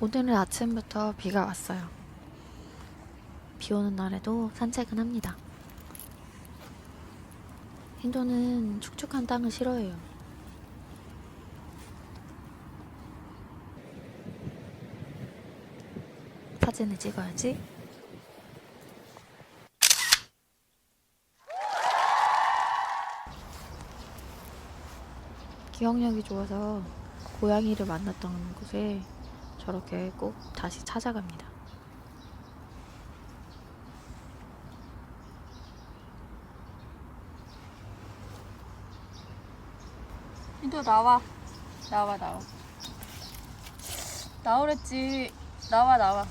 오늘은 아침부터 비가 왔어요. 비 오는 날에도 산책은 합니다. 힌도는 축축한 땅을 싫어해요. 사진을 찍어야지. 기억력이 좋아서 고양이를 만났던 곳에 저렇게 꼭 다시 찾아갑니다. 인도 나와 나와 나와 나오랬지 나와 나와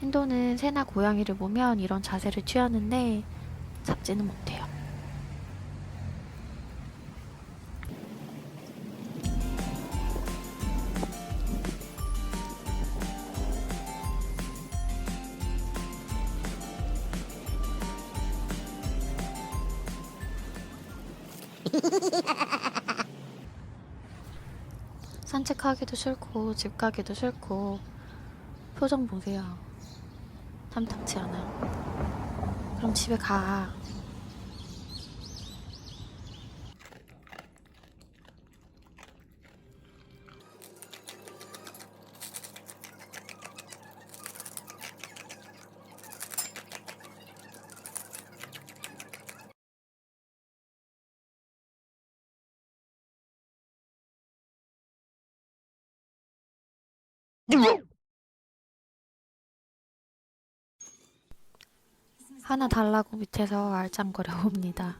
힌도는 새나 고양이를 보면 이런 자세를 취하는데 잡지는 못해요. 산책하기도 싫고 집 가기도 싫고 표정 보세요. 탐탁치 않아요. 그럼 집에 가. 하나 달라고 밑에서 알짱거려 옵니다.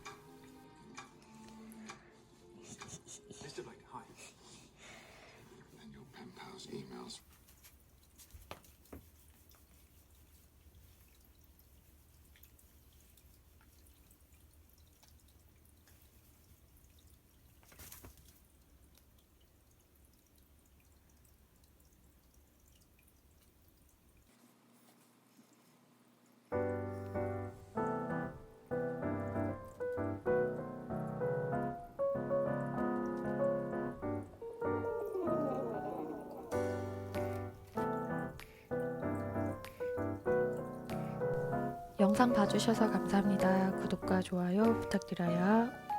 영상 봐주셔서 감사합니다. 구독과 좋아요 부탁드려요.